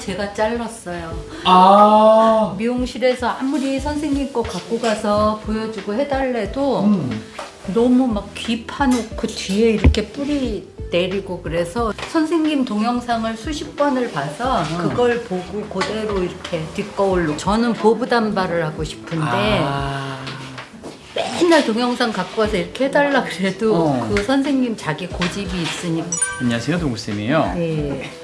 제가 잘랐어요. 아. 미용실에서 아무리 선생님 거 갖고 가서 보여주고 해달래도 음. 너무 막 귀 파놓고 뒤에 이렇게 뿌리 내리고 그래서 선생님 동영상을 수십 번을 봐서 음. 그걸 보고 그대로 이렇게 뒷거울로 저는 보부 단발을 하고 싶은데 아. 맨날 동영상 갖고 와서 이렇게 해달라 그래도 어. 그 선생님 자기 고집이 있으니까 안녕하세요, 동구쌤이에요. 네.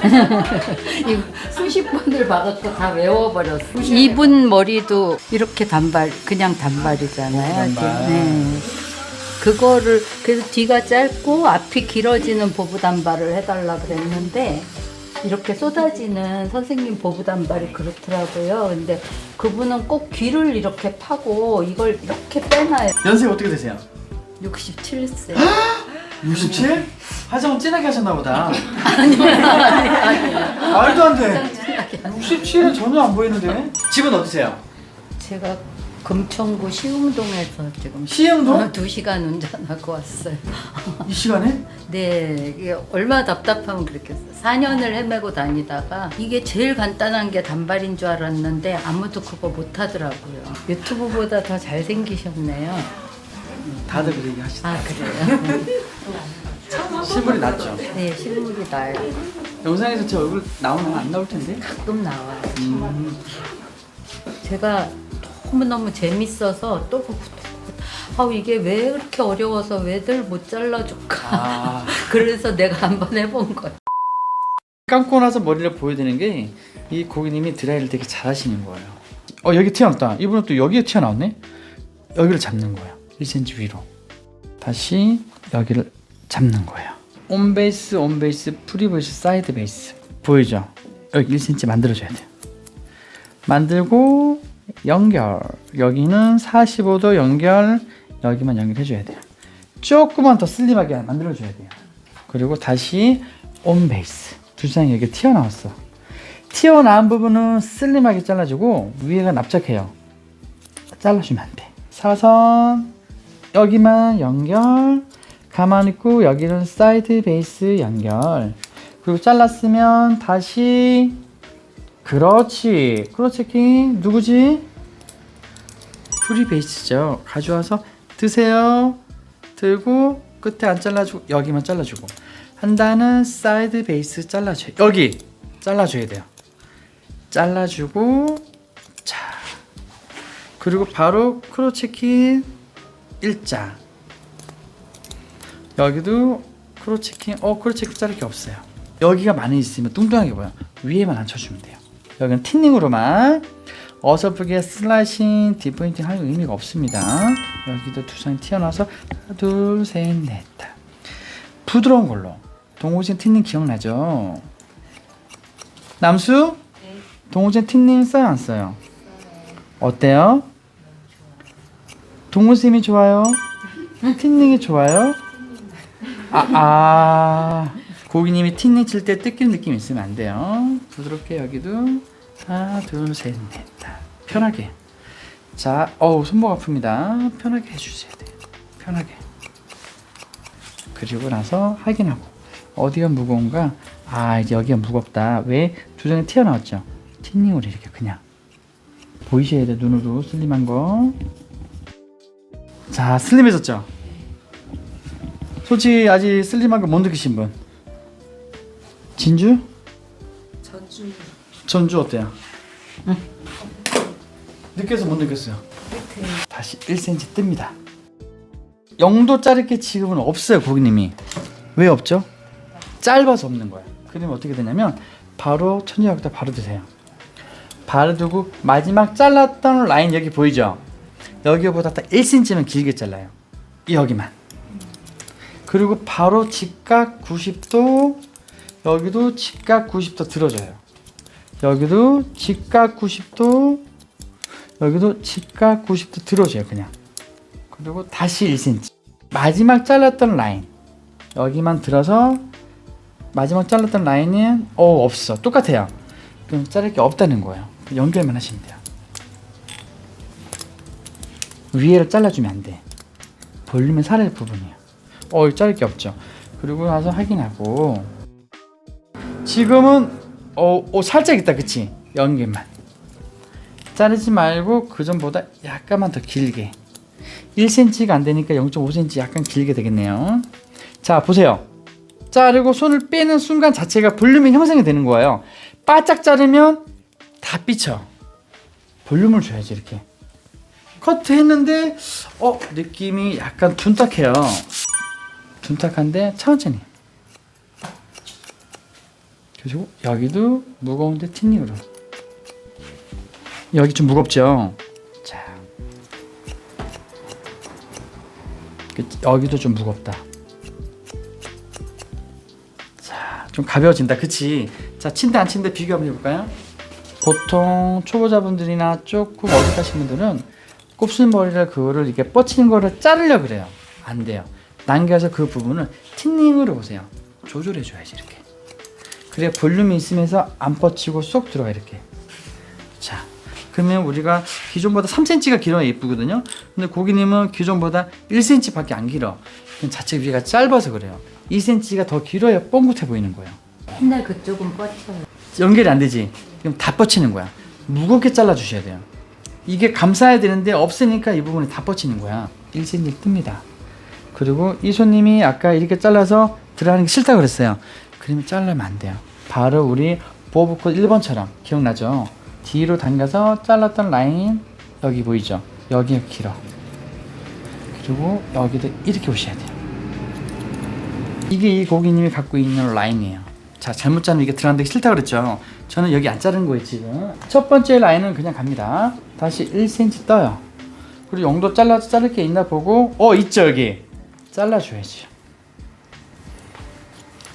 이거 수십 번을 봐갖고 다 외워버렸어. 이분 머리도 이렇게 단발, 그냥 단발이잖아요. 단발. 네. 그거를 그래서 뒤가 짧고 앞이 길어지는 보부 단발을 해달라 그랬는데 이렇게 쏟아지는 선생님 보부 단발이 그렇더라고요. 근데 그분은 꼭 귀를 이렇게 파고 이걸 이렇게 빼놔요. 연세가 어떻게 되세요? 67세. 67? 화장은 진하게 하셨나 보다. 말도 안 돼. 67은 전혀 안 보이는데. 집은 어디세요? 제가 금천구 시흥동에서 지금 시흥동? 어, 두 시간 운전하고 왔어요. 이 시간에? 네, 이게 얼마나 답답하면 그렇겠어요. 4년을 헤매고 다니다가 이게 제일 간단한 게 단발인 줄 알았는데 아무도 그거 못 하더라고요. 유튜브보다 더 잘생기셨네요. 다들 그 얘기 하시다. 아, 그래요? 실물이 낫죠? 네, 실물이 나요. 영상에서 제 얼굴 나오면 안 나올 텐데. 가끔 나와요. 음. 제가 너무너무 재밌어서 또 보고 또 보고 아우 이게 왜 그렇게 어려워서 왜들 못 잘라줄까 아. 그래서 내가 한번 해본 거예요 감고 나서 머리를 보여드리는 게 이 고객님이 드라이를 되게 잘하시는 거예요. 어 여기 튀어나왔다. 이분은 또 여기에 튀어나왔네. 여기를 잡는 거예요. 1cm 위로. 다시 여기를 잡는 거예요. 온 베이스, 온 베이스, 프리 베이스, 사이드 베이스 보이죠? 여기 1cm 만들어줘야 돼요. 만들고 연결. 여기는 45도 연결. 여기만 연결해 줘야 돼요. 조금만 더 슬림하게 만들어 줘야 돼요. 그리고 다시 온 베이스. 두 장이 여기 튀어나왔어. 튀어나온 부분은 슬림하게 잘라주고 위에가 납작해요. 잘라주면 안 돼. 사선 여기만 연결. 가만히 있고 여기는 사이드 베이스 연결. 그리고 잘랐으면 다시 그렇지. 그렇지 킹 누구지? 프리 베이스죠. 가져와서 드세요. 들고 끝에 안 잘라주고 여기만 잘라주고 한다는 사이드 베이스 잘라줘요. 여기 잘라줘야 돼요. 잘라주고 자 그리고 바로 크로체킹 일자 여기도 크로체킹 어 크로체킹 자를 게 없어요. 여기가 많이 있으면 뚱뚱하게 보여. 위에만 안 쳐주면 돼요. 여기는 틴닝으로만 어설프게 슬라이싱, 디포인팅 할 의미가 없습니다. 여기도 두 장이 튀어나와서 하나, 둘, 셋, 넷, 다. 부드러운 걸로. 동호진 틴닝 기억나죠? 남수? 동호진 틴닝 써요, 안 써요? 어때요? 동호쌤이 좋아요? 틴닝이 좋아요? 아, 아. 고객님이 틴닝 칠 때 뜯기는 느낌 있으면 안 돼요. 부드럽게 여기도 하나, 둘, 셋, 넷, 다. 편하게. 자, 어우, 손목 아픕니다. 편하게 해주셔야 돼요. 편하게. 그리고 나서 확인하고. 어디가 무거운가? 아, 이제 여기가 무겁다. 왜? 두 장이 튀어나왔죠? 틴닝으로 이렇게 그냥. 보이셔야 돼, 눈으로. 슬림한 거. 자, 슬림해졌죠? 솔직히 아직 슬림한 거 못 느끼신 분? 진주? 전주 전주 어때요? 느껴서 못 느꼈어요. 다시 1cm 뜹니다. 0도 자를 게 지금은 없어요, 고객님이. 왜 없죠? 짧아서 없는 거야. 그러면 어떻게 되냐면 바로 천지각도 바로 드세요. 바로 두고 마지막 잘랐던 라인 여기 보이죠? 여기보다 딱 1cm만 길게 잘라요. 여기만. 그리고 바로 직각 90도 여기도 직각 90도 들어줘요. 여기도 직각 90도 여기도 직각 90도 들어줘요 그냥. 그리고 다시 1cm 마지막 잘랐던 라인. 여기만 들어서 마지막 잘랐던 라인은 어 없어. 똑같아요. 그럼 자를 게 없다는 거예요. 그럼 연결만 하시면 돼요. 위에를 잘라주면 안 돼. 볼륨을 살릴 부분이에요. 어 자를 게 없죠. 그리고 나서 확인하고 지금은 어, 어 살짝 있다 그치? 연결만. 자르지 말고 그 전보다 약간만 더 길게. 1cm가 안 되니까 0.5cm 약간 길게 되겠네요. 자 보세요. 자르고 손을 빼는 순간 자체가 볼륨이 형성이 되는 거예요. 바짝 자르면 다 삐쳐. 볼륨을 줘야지 이렇게. 커트 했는데 어 느낌이 약간 둔탁해요. 둔탁한데 천천히 그리고 여기도 무거운데 틴닝으로. 여기 좀 무겁죠? 자. 그- 여기도 좀 무겁다. 자좀 가벼워진다. 그치? 자 친데 안 친데 비교 한번 해볼까요? 보통 초보자분들이나 조금 어색하신 분들은 곱슬머리를 그거를 이렇게 뻗치는 거를 자르려 그래요. 안 돼요. 남겨서 그 부분을 틴닝으로 보세요. 조절해 줘야지 이렇게 그래야 볼륨이 있으면서 안 뻗치고 쏙 들어가 이렇게. 자 그러면 우리가 기존보다 3cm가 길어야 예쁘거든요? 근데 고객님은 기존보다 1cm 밖에 안 길어. 자체 위가 짧아서 그래요. 2cm가 더 길어야 뻥긋해 보이는 거예요. 맨날 그쪽은 뻗쳐요. 연결이 안 되지. 그럼 다 뻗치는 거야. 무겁게 잘라 주셔야 돼요. 이게 감싸야 되는데 없으니까 이 부분이 다 뻗치는 거야. 1cm 뜹니다. 그리고 이 손님이 아까 이렇게 잘라서 들어가는 게 싫다 그랬어요 그러면 자르면 안 돼요 바로 우리 보브컷 1번처럼 기억나죠 뒤로 당겨서 잘랐던 라인 여기 보이죠 여기가 길어 그리고 여기도 이렇게 오셔야 돼요 이게 이 고객님이 갖고 있는 라인이에요. 자, 잘못 자르면 이게 들어가는 게 싫다 그랬죠. 저는 여기 안 자른 거예요, 지금. 첫 번째 라인은 그냥 갑니다. 다시 1cm 떠요. 그리고 용도 잘라서 자를 게 있나 보고, 어, 있죠, 여기. 잘라줘야지.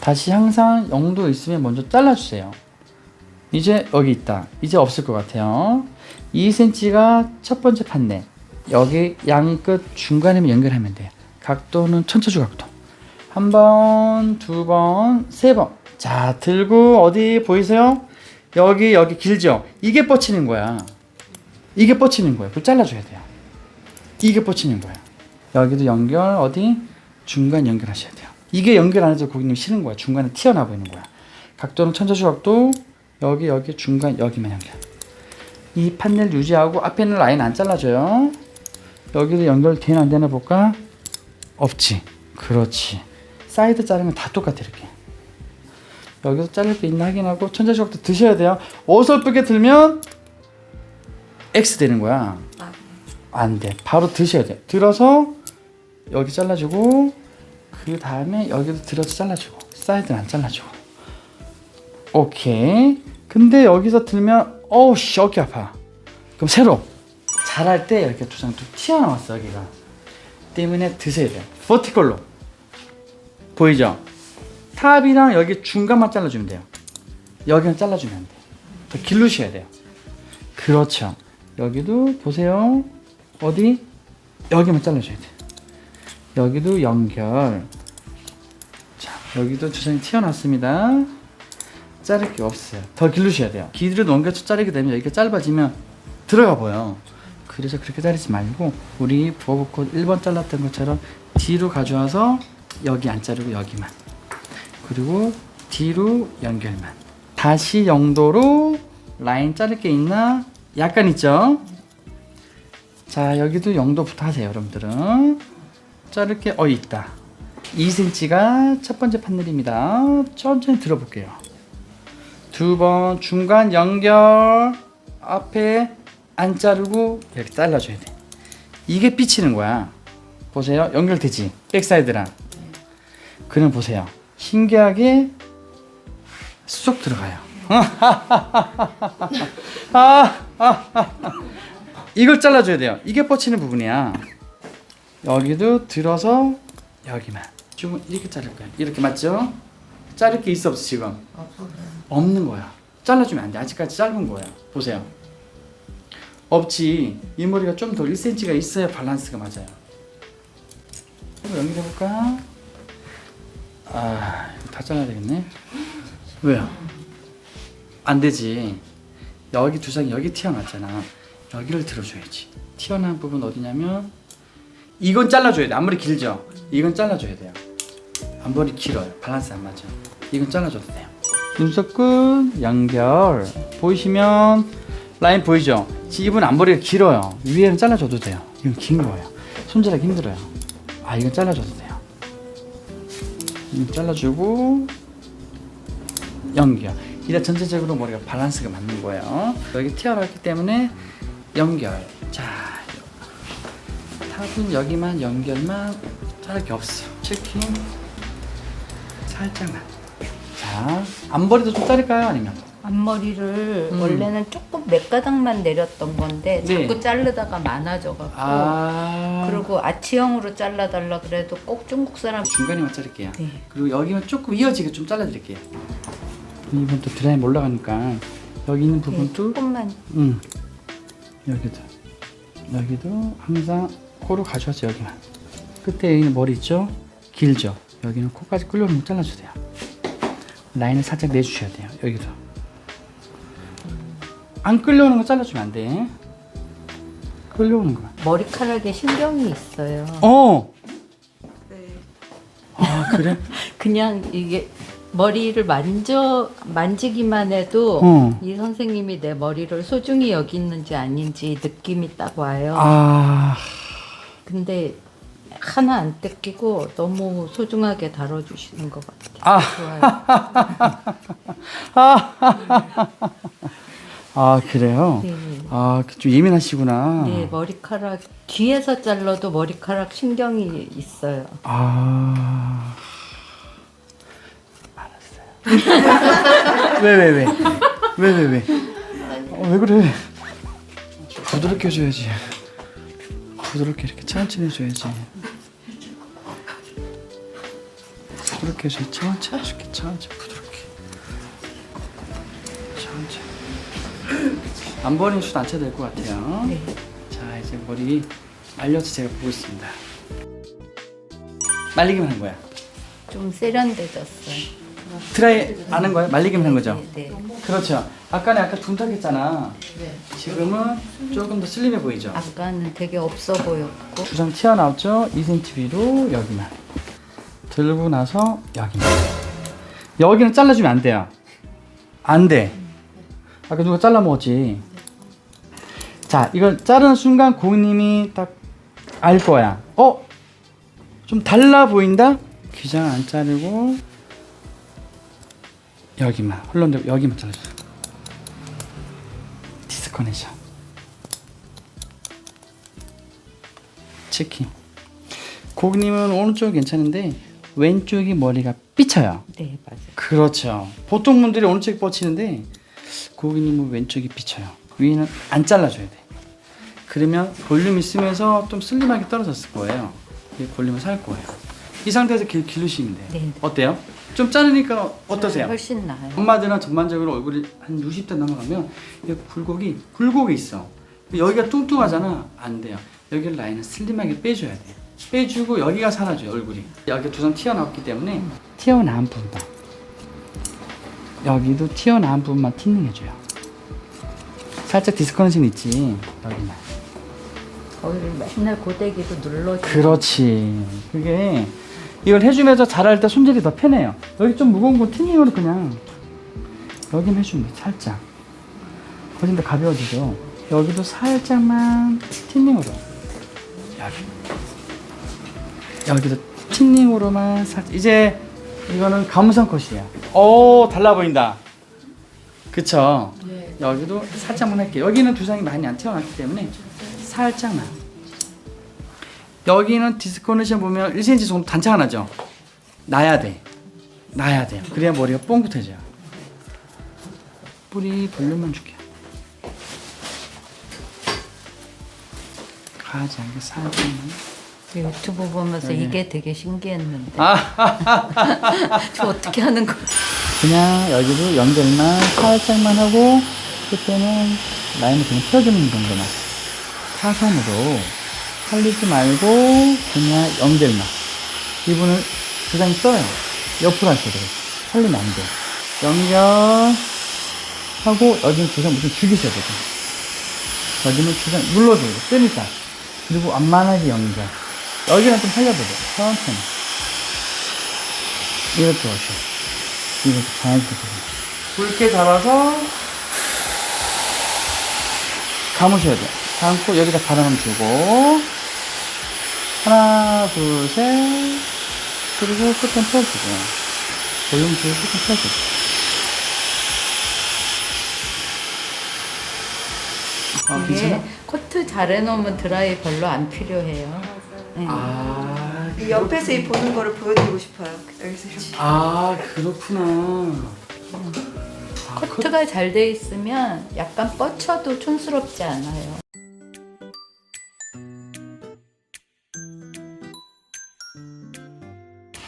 다시 항상 용도 있으면 먼저 잘라주세요. 이제 여기 있다. 이제 없을 것 같아요. 2cm가 첫 번째 판넬. 여기 양 끝 중간에만 연결하면 돼요. 각도는 천차주 각도. 한 번, 두 번, 세 번. 자, 들고 어디 보이세요? 여기 여기 길죠? 이게 뻗치는 거야. 이게 뻗치는 거예요. 그걸 잘라줘야 돼요. 이게 뻗치는 거야. 여기도 연결 어디? 중간 연결하셔야 돼요. 이게 연결 안 해서 고객님 싫은 거야. 중간에 튀어나와 보이는 거야. 각도는 천차수 각도 여기 여기 중간 여기만 연결. 이 판넬 유지하고 앞에 있는 라인 안 잘라줘요. 여기도 연결되나 안 되나 볼까? 없지. 그렇지. 사이드 자르면 다 똑같아 이렇게. 여기서 자를 게 있나 확인하고 천자수각도 드셔야 돼요. 어설프게 들면 X 되는 거야. 안 돼. 바로 드셔야 돼. 들어서 여기 잘라주고 그 다음에 여기도 들어서 잘라주고 사이드는 안 잘라주고. 오케이. 근데 여기서 들면 어우 씨 어깨 아파. 그럼 새로 잘할 때 이렇게 두장툭 튀어나왔어 여기가. 때문에 드셔야 돼요. 버티컬로 보이죠? 탑이랑 여기 중간만 잘라주면 돼요. 여기는 잘라주면 안 돼. 더 길르셔야 돼요. 그렇죠. 여기도 보세요. 어디? 여기만 잘라줘야 돼. 여기도 연결. 자, 여기도 주선이 튀어났습니다. 자를 게 없어요. 더 길르셔야 돼요. 길이를 넘겨서 자르게 되면 여기가 짧아지면 들어가 보여. 그래서 그렇게 자르지 말고 우리 부어붓고 1번 잘랐던 것처럼 뒤로 가져와서 여기 안 자르고 여기만. 그리고 뒤로 연결만. 다시 영도로 라인 자를 게 있나? 약간 있죠? 자, 여기도 영도부터 하세요, 여러분들은. 자를 게, 어, 있다. 2cm가 첫 번째 판넬입니다. 천천히 들어볼게요. 두 번 중간 연결 앞에 안 자르고 이렇게 잘라줘야 돼. 이게 삐치는 거야. 보세요. 연결되지? 백사이드랑. 그럼 보세요. 신기하게 쏙 들어가요. 아, 아, 아. 이걸 잘라줘야 돼요. 이게 뻗치는 부분이야. 여기도 들어서 여기만. 지금 이렇게 자를 거야. 이렇게 맞죠? 자를 게 있어 없어 지금? 없는 거야. 잘라주면 안 돼. 아직까지 짧은 거야. 보세요. 없지. 이 머리가 좀 더 1cm가 있어야 밸런스가 맞아요. 이거 연결해볼까? 아, 이거 다 잘라야 되겠네. 왜요? 안 되지. 여기 두 장이 여기 튀어나왔잖아. 여기를 들어줘야지. 튀어나온 부분 어디냐면 이건 잘라줘야 돼. 앞머리 길죠? 이건 잘라줘야 돼요. 앞머리 길어요. 밸런스 안 맞아. 이건 잘라줘도 돼요. 눈썹 끝 연결 보이시면 라인 보이죠? 지금 앞머리가 길어요 위에는 잘라줘도 돼요 이건 긴 거예요 손질하기 힘들어요 아 이건 잘라줘도 돼요 이거 잘라주고 연결 이래 전체적으로 머리가 밸런스가 맞는 거예요 여기 튀어나왔기 때문에 연결 자 탑은 여기만 연결만 자를 게 없어. 치킨 살짝만. 자 앞머리도 좀 자를까요? 아니면? 앞머리를 음. 원래는 조금 몇 가닥만 내렸던 건데 네. 자꾸 자르다가 많아져갖고 아. 그리고 아치형으로 잘라달라 그래도 꼭 중국 사람 중간에만 자를게요. 네. 그리고 여기만 조금 이어지게 좀 잘라드릴게요. 이번 또 드라이브 올라가니까 여기 있는 네, 부분도 조금만. 음 여기도. 여기도 항상 코로 가져와서 여기만 끝에 있는 머리 있죠 길죠 여기는 코까지 끌려오는 거 잘라주세요 라인을 살짝 내주셔야 돼요 여기도 안 끌려오는 거 잘라주면 안돼 끌려오는 거 머리카락에 신경이 있어요. 어. 아 그래? 그냥 이게 머리를 만져 만지기만 해도 어. 이 선생님이 내 머리를 소중히 여기는지 아닌지 느낌이 딱 와요. 아 근데 하나 안 뜯기고 너무 소중하게 다뤄주시는 것 같아요. 아. 좋아요. 아 그래요? 네. 아, 좀 예민하시구나. 네, 머리카락 뒤에서 잘라도 머리카락 신경이 있어요. 아. 알았어요. 왜, 왜, 왜? 왜, 왜, 왜? 어, 왜 그래? 부드럽게 해줘야지. 부드럽게 이렇게 천천히 해줘야지. 부드럽게 해줘야지. 천천히 해줄게. 천천히, 부드럽게. 천천히. 안 버리는 수도 안 쳐도 될것 같아요. 네. 자 이제 머리 말려서 제가 보고 있습니다. 말리기만 한 거야. 좀 세련돼졌어요. 드라이 안 한 거야? 말리기만 한 거죠? 네, 네. 그렇죠. 아까는 약간 둔탁했잖아. 네. 지금은 조금 더 슬림해 보이죠? 아까는 되게 없어 보였고 두상 튀어나왔죠? 2cm 위로 여기만. 들고 나서 여기만. 여기는 잘라주면 안 돼요. 안 돼. 아까 누가 잘라 먹었지? 자, 이걸 자르는 순간 고객님이 딱 알 거야. 어? 좀 달라 보인다? 귀장 안 자르고 여기만 홀런데 여기만 잘라줘. 디스커네션. 치킨. 고객님은 오른쪽 괜찮은데 왼쪽이 머리가 삐쳐요. 네 맞아요. 그렇죠. 보통 분들이 오른쪽이 뻗치는데 고객님은 왼쪽이 삐쳐요. 위는 안 잘라줘야 돼. 그러면 볼륨 있으면서 좀 슬림하게 떨어졌을 거예요. 이 볼륨을 살 거예요. 이 상태에서 길, 기르시면 돼요. 네. 어때요? 좀 자르니까 어떠세요? 훨씬 나아요. 엄마들은 전반적으로 얼굴이 한 60대 넘어가면 여기 굴곡이 굴곡이 있어. 여기가 뚱뚱하잖아. 안 돼요. 여기 라인을 슬림하게 빼줘야 돼. 빼주고 여기가 사라져요 얼굴이. 여기 두상 튀어나왔기 때문에 튀어나온 부분만 여기도 튀어나온 부분만 틴닝해줘요. 살짝 디스커넥션 있지 여기만. 거기를 맨날 고데기로 눌러줘. 그렇지. 그게 이걸 해주면서 잘할 때 손질이 더 편해요. 여기 좀 무거운 거 틴닝으로 그냥 여기만 해주면 돼. 살짝. 훨씬 더 가벼워지죠. 여기도 살짝만 틴닝으로. 여기. 여기도 틴닝으로만 살짝. 이제 이거는 감성 컷이야. 오 달라 보인다. 그쵸? 여기도 살짝만 할게요. 여기는 두상이 많이 안 튀어나왔기 때문에 살짝만. 여기는 디스코네션 보면 1cm 정도 단차가 나죠? 나야 돼. 나야 돼요. 그래야 머리가 뽕긋해져요. 뿌리 볼륨만 줄게요. 가지 않게 살짝만. 유튜브 보면서 네. 이게 되게 신기했는데 아, 저 어떻게 하는 거? 그냥 여기도 연결만 살짝만 하고 끝에는 라인을 그냥 펴주는 정도만. 사선으로 살리지 말고 그냥 연결만. 이분은 두장이 써요. 옆으로 하셔야 돼요. 살리면 안 돼. 연결하고 여기는 두장 무슨 죽이셔야 되죠. 여기는 두장 눌러줘요. 뜨니까. 그리고 완만하게 연결. 여기는 좀 돼요. 천천히. 이렇게 오셔. 이렇게 자연스럽게. 굵게 잡아서 감으셔야 돼요. 감고 여기다 바람 주고 하나 둘셋 그리고 끝은 펴주고 볼륨 주고 끝은 펴주고 아 괜찮아? 코트 잘 해놓으면 드라이 별로 안 필요해요. 네. 아, 이 옆에서 이 보는 거를 보여드리고 싶어요. 여기서 이렇게. 아 그렇구나. 아, 코트가 잘 돼 있으면 약간 뻗쳐도 촌스럽지 않아요.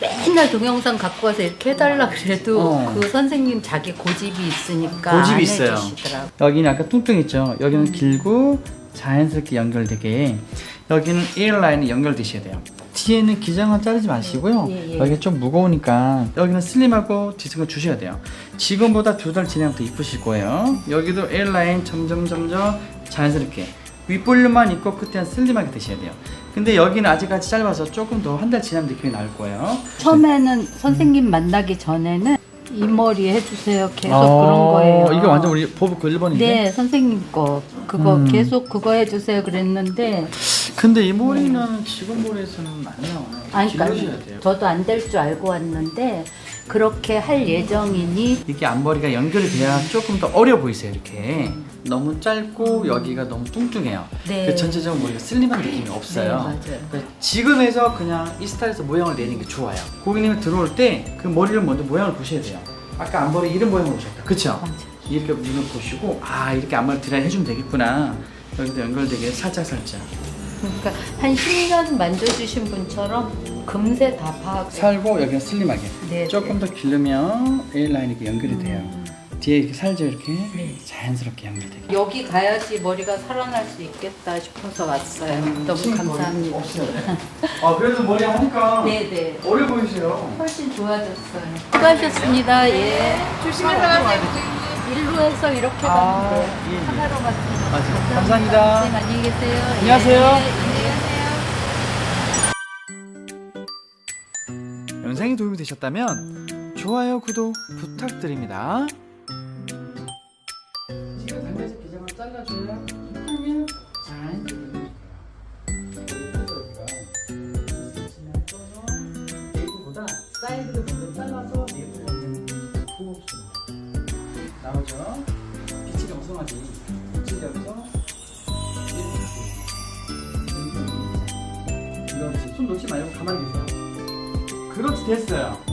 맨날 동영상 갖고 와서 이렇게 해달라 그래도 어. 그 선생님 자기 고집이 있으니까 고집이 안 있어요. 해주시더라고. 여기는 약간 뚱뚱했죠. 여기는 길고 자연스럽게 연결되게 여기는 에어라인이 연결되셔야 돼요. 뒤에는 기장은 자르지 마시고요. 예, 예. 여기가 좀 무거우니까 여기는 슬림하고 뒤승을 주셔야 돼요. 지금보다 두 달 지나면 더 이쁘실 거예요. 여기도 에어라인 점점 점점 자연스럽게 윗볼륨만 있고 끝에는 슬림하게 되셔야 돼요. 근데 여기는 아직까지 짧아서 조금 더 한 달 지나면 느낌이 나올 거예요. 처음에는 선생님 만나기 전에는 이 머리 해주세요. 계속 어, 그런 거예요. 이게 완전 우리 그 1번인데. 네, 선생님 거 그거 음. 계속 그거 해주세요 그랬는데 근데 이 머리는 지금 머리에서는 안 나와요. 아니 길러셔야 그러니까. 저도 안 될 줄 알고 왔는데 그렇게 할 예정이니? 이게 앞머리가 연결이 돼야 조금 더 어려 보이세요 이렇게. 너무 짧고 여기가 너무 뚱뚱해요. 네. 그 전체적으로 머리가 슬림한 느낌이 없어요. 네, 맞아요. 그래서 지금에서 그냥 이 스타일에서 모양을 내는 게 좋아요. 고객님이 들어올 때 그 머리를 먼저 모양을 보셔야 돼요. 아까 앞머리 이런 모양으로 오셨다. 그쵸? 맞아요. 이렇게 눈을 보시고 아 이렇게 앞머리 드라이 해주면 되겠구나. 여기도 연결되게 살짝살짝. 그러니까 한 10년 만져주신 분처럼 금세 다 파악. 살고 여기는 슬림하게 네, 조금 더 기르면 A라인 이렇게 연결이 돼요 뒤에 이렇게 살죠 이렇게 네. 자연스럽게 연결되게 여기 가야지 머리가 살아날 수 있겠다 싶어서 왔어요. 너무 감사합니다. 아 그래도 머리 하니까 네네. 어려 보이세요. 훨씬 좋아졌어요. 수고하셨습니다. 예. 조심해서 가세요. 일로 해서 이렇게 아, 가면 돼요. 예, 예. 하나로 갔습니다. 맞아요. 감사합니다. 선생님 안녕히 계세요. 안녕하세요. 예, 영상이 도움이 되셨다면 좋아요, 구독 부탁드립니다. 이렇게 눌러주세요. 손 놓지 말고 가만히 계세요. 그렇지 됐어요.